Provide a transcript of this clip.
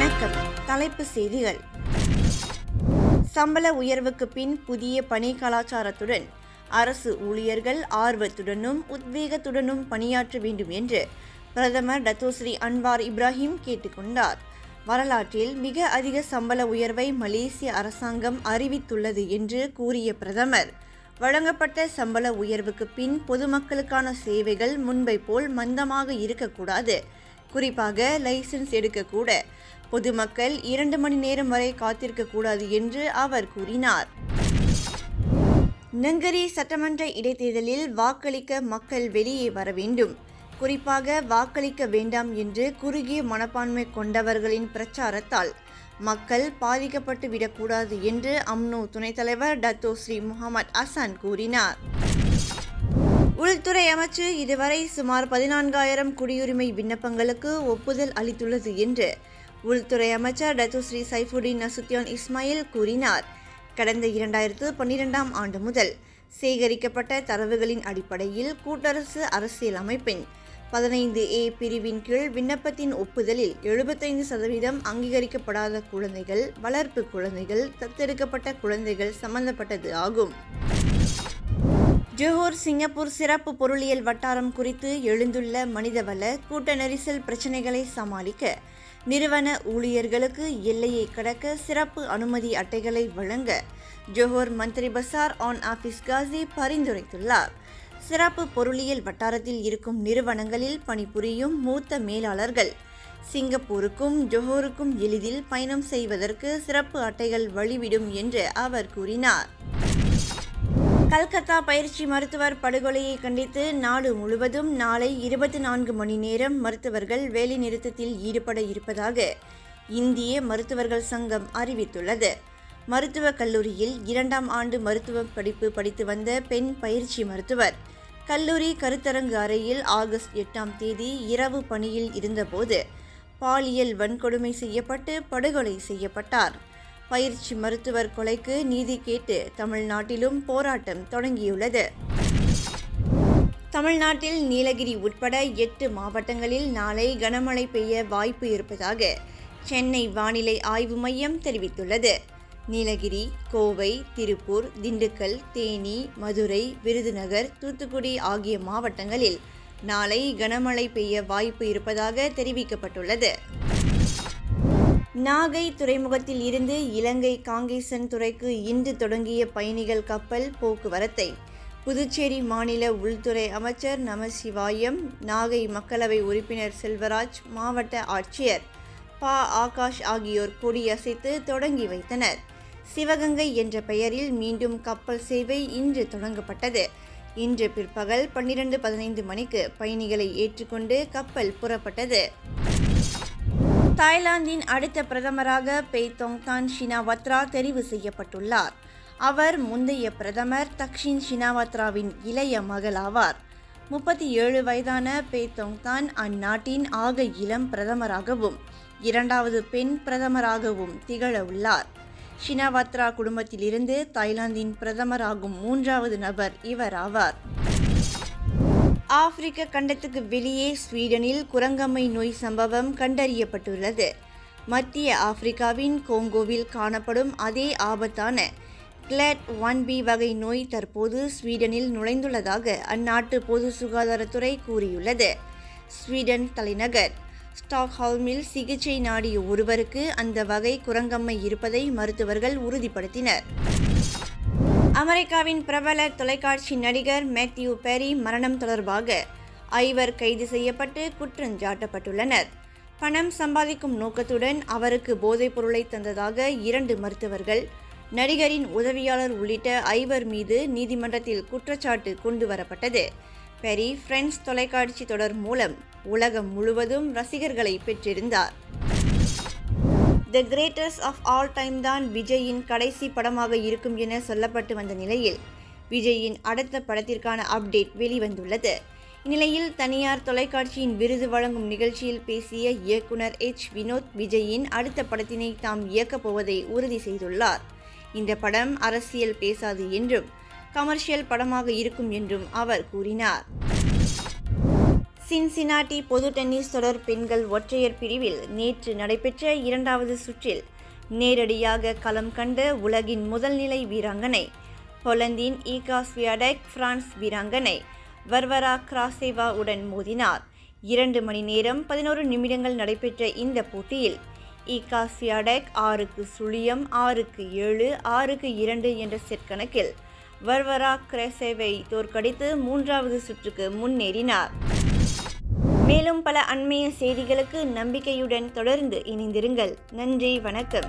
வணக்கம். தலைப்பு செய்திகள். சம்பள உயர்வுக்கு பின் புதிய பணி கலாச்சாரத்துடன் அரசு ஊழியர்கள் ஆர்வத்துடனும் உத்வேகத்துடனும் பணியாற்ற வேண்டும் என்று பிரதமர் டத்தோஸ்ரீ அன்வார் இப்ராஹிம் கேட்டுக்கொண்டார் வரலாற்றில் மிக அதிக சம்பள உயர்வை மலேசிய அரசாங்கம் அறிவித்துள்ளது என்று கூறிய பிரதமர் வழங்கப்பட்ட சம்பள உயர்வுக்கு பின் பொதுமக்களுக்கான சேவைகள் முன்பை போல் மந்தமாக இருக்கக்கூடாது. குறிப்பாக லைசன்ஸ் எடுக்கக்கூட பொதுமக்கள் இரண்டு மணி நேரம் வரை காத்திருக்க கூடாது என்று அவர் கூறினார். நங்கரி சட்டமன்ற இடைத்தேர்தலில் வாக்களிக்க மக்கள் வெளியே வர வேண்டும். குறிப்பாக வாக்களிக்க வேண்டாம் என்று குறுகிய மனப்பான்மை கொண்டவர்களின் பிரச்சாரத்தால் மக்கள் பாதிக்கப்பட்டு விடக்கூடாது என்று அம்னோ துணைத் தலைவர் டத்தோ ஸ்ரீ முகமது அசான் கூறினார். உள்துறை அமைச்சு இதுவரை சுமார் பதினான்காயிரம் குடியுரிமை விண்ணப்பங்களுக்கு ஒப்புதல் அளித்துள்ளது என்று உள்துறை அமைச்சர் டத்துஸ்ரீ சைஃபுடின் நசுத்தியான் இஸ்மாயில் கூறினார். கடந்த இரண்டாயிரத்து பன்னிரெண்டாம் ஆண்டு முதல் சேகரிக்கப்பட்ட தரவுகளின் அடிப்படையில் கூட்டரசு அரசியல் அமைப்பின் பதினைந்து ஏ பிரிவின் கீழ் விண்ணப்பத்தின் ஒப்புதலில் எழுபத்தைந்து சதவீதம் அங்கீகரிக்கப்படாத குழந்தைகள் வளர்ப்பு குழந்தைகள் தத்தெடுக்கப்பட்ட குழந்தைகள் சம்பந்தப்பட்டது ஆகும். ஜோஹர் சிங்கப்பூர் சிறப்பு பொருளியல் வட்டாரம் குறித்து எழுந்துள்ள மனிதவள கூட்ட நெரிசல் பிரச்சினைகளை சமாளிக்க நிறுவன ஊழியர்களுக்கு எல்லையை கடக்க சிறப்பு அனுமதி அட்டைகளை வழங்க Johor Menteri Besar Onn Hafiz Ghazi பரிந்துரைத்துள்ளார். சிறப்பு பொருளியல் வட்டாரத்தில் இருக்கும் நிறுவனங்களில் பணிபுரியும் மூத்த மேலாளர்கள் சிங்கப்பூருக்கும் ஜோஹோருக்கும் எளிதில் பயணம் செய்வதற்கு சிறப்பு அட்டைகள் வழிவிடும் என்று அவர் கூறினார். கல்கத்தா பயிற்சி மருத்துவர் படுகொலையை கண்டித்து நாடு முழுவதும் நாளை இருபத்தி நான்கு மணி நேரம் மருத்துவர்கள் வேலைநிறுத்தத்தில் ஈடுபட இருப்பதாக இந்திய மருத்துவர்கள் சங்கம் அறிவித்துள்ளது. மருத்துவக் கல்லூரியில் இரண்டாம் ஆண்டு மருத்துவ படிப்பு படித்து வந்த பெண் பயிற்சி மருத்துவர் கல்லூரி கருத்தரங்கு அறையில் ஆகஸ்ட் எட்டாம் தேதி இரவு பணியில் இருந்தபோது பாலியல் வன்கொடுமை செய்யப்பட்டு படுகொலை செய்யப்பட்டார். பயிற்சி மருத்துவர் கொலைக்கு நீதி கேட்டு தமிழ்நாட்டிலும் போராட்டம் தொடங்கியுள்ளது. தமிழ்நாட்டில் நீலகிரி உட்பட எட்டு மாவட்டங்களில் நாளை கனமழை பெய்ய வாய்ப்பு இருப்பதாக சென்னை வானிலை ஆய்வு மையம் தெரிவித்துள்ளது. நீலகிரி கோவை திருப்பூர் திண்டுக்கல் தேனி மதுரை விருதுநகர் தூத்துக்குடி ஆகிய மாவட்டங்களில் நாளை கனமழை பெய்ய வாய்ப்பு இருப்பதாக தெரிவிக்கப்பட்டுள்ளது. நாகை துறைமுகத்தில் இருந்து இலங்கை காங்கேசன் துறைக்கு இன்று தொடங்கிய பயணிகள் கப்பல் போக்குவரத்தை. புதுச்சேரி மாநில உள்துறை அமைச்சர் நமசிவாயம் நாகை மக்களவை உறுப்பினர் செல்வராஜ் மாவட்ட ஆட்சியர் பா. ஆகாஷ் ஆகியோர் கொடியசைத்து தொடங்கி வைத்தனர். சிவகங்கை என்ற பெயரில் மீண்டும் கப்பல் சேவை இன்று தொடங்கப்பட்டது. இன்று பிற்பகல் பன்னிரண்டு பதினைந்து மணிக்கு பயணிகளை ஏற்றுக்கொண்டு கப்பல் புறப்பட்டது. தாய்லாந்தின் அடுத்த பிரதமராக பெய் தொங்தான் ஷினாவத்ரா தெரிவு செய்யப்பட்டுள்ளார். அவர் முந்தைய பிரதமர் தக்ஷின் ஷினாவத்ராவின் இளைய மகள் ஆவார். முப்பத்தி ஏழு வயதான பெய் தொங்தான் அந்நாட்டின் ஆக இளம் பிரதமராகவும் இரண்டாவது பெண் பிரதமராகவும் திகழ உள்ளார் ஷினாவத்ரா குடும்பத்திலிருந்து தாய்லாந்தின் பிரதமராகும் மூன்றாவது நபர் இவர் ஆவார். ஆப்பிரிக்க கண்டத்துக்கு வெளியே ஸ்வீடனில் குரங்கம்மை நோய் சம்பவம் கண்டறியப்பட்டுள்ளது. மத்திய ஆப்பிரிக்காவின் கோங்கோவில் காணப்படும் அதே ஆபத்தான கிளாட் ஒன் பி வகை நோய் தற்போது ஸ்வீடனில் நுழைந்துள்ளதாக அந்நாட்டு பொது சுகாதாரத்துறை கூறியுள்ளது. ஸ்வீடன் தலைநகர் ஸ்டாக்ஹால்மில் சிகிச்சை நாடிய ஒருவருக்கு அந்த வகை குரங்கம்மை இருப்பதை மருத்துவர்கள் உறுதிப்படுத்தினர். அமெரிக்காவின் பிரபல தொலைக்காட்சி நடிகர் மேத்யூ பெரி மரணம் தொடர்பாக ஐவர் கைது செய்யப்பட்டு குற்றஞ்சாட்டப்பட்டுள்ளனர் பணம் சம்பாதிக்கும் நோக்கத்துடன் அவருக்கு போதைப் பொருளை தந்ததாக இரண்டு மருத்துவர்கள் நடிகரின் உதவியாளர் உள்ளிட்ட ஐவர் மீது நீதிமன்றத்தில் குற்றச்சாட்டு கொண்டு வரப்பட்டது. பெரி ஃப்ரெண்ட்ஸ் தொலைக்காட்சி தொடர் மூலம் உலகம் முழுவதும் ரசிகர்களை பெற்றிருந்தார். The greatest of all time தான் விஜயின் கடைசி படமாக இருக்கும் என சொல்லப்பட்டு வந்த நிலையில் விஜயின் அடுத்த படத்திற்கான அப்டேட் வெளிவந்துள்ளது. இந்நிலையில் தனியார் தொலைக்காட்சியின் விருது வழங்கும் நிகழ்ச்சியில் பேசிய இயக்குனர் எச். வினோத் விஜயின் அடுத்த படத்தினை தாம் இயக்கப் போவதை உறுதி செய்துள்ளார். இந்த படம் அரசியல் பேசாது என்றும் கமர்ஷியல் படமாக இருக்கும் என்றும் அவர் கூறினார். சின்சினாட்டி பொது டென்னிஸ் தொடர் பெண்கள் ஒற்றையர் பிரிவில் நேற்று நடைபெற்ற இரண்டாவது சுற்றில் நேரடியாக களம் கண்ட உலகின் முதல்நிலை வீராங்கனை பொலந்தின் ஈகா ஸ்வியாடெக் பிரான்ஸ் வீராங்கனை வர்வரா கிராசேவா உடன் மோதினார். இரண்டு மணி நேரம் பதினோரு நிமிடங்கள் நடைபெற்ற இந்த போட்டியில் ஈகா ஸ்வியாடெக் ஆறுக்கு சுழியம் ஆறுக்கு ஏழு ஆறுக்கு இரண்டு என்ற செட் கணக்கில் வர்வரா கிரேசேவை தோற்கடித்து மூன்றாவது சுற்றுக்கு முன்னேறினார். மேலும் பல அண்மைய செய்திகளுக்கு நம்பிக்கையுடன் தொடர்ந்து இணைந்திருங்கள். நன்றி வணக்கம்.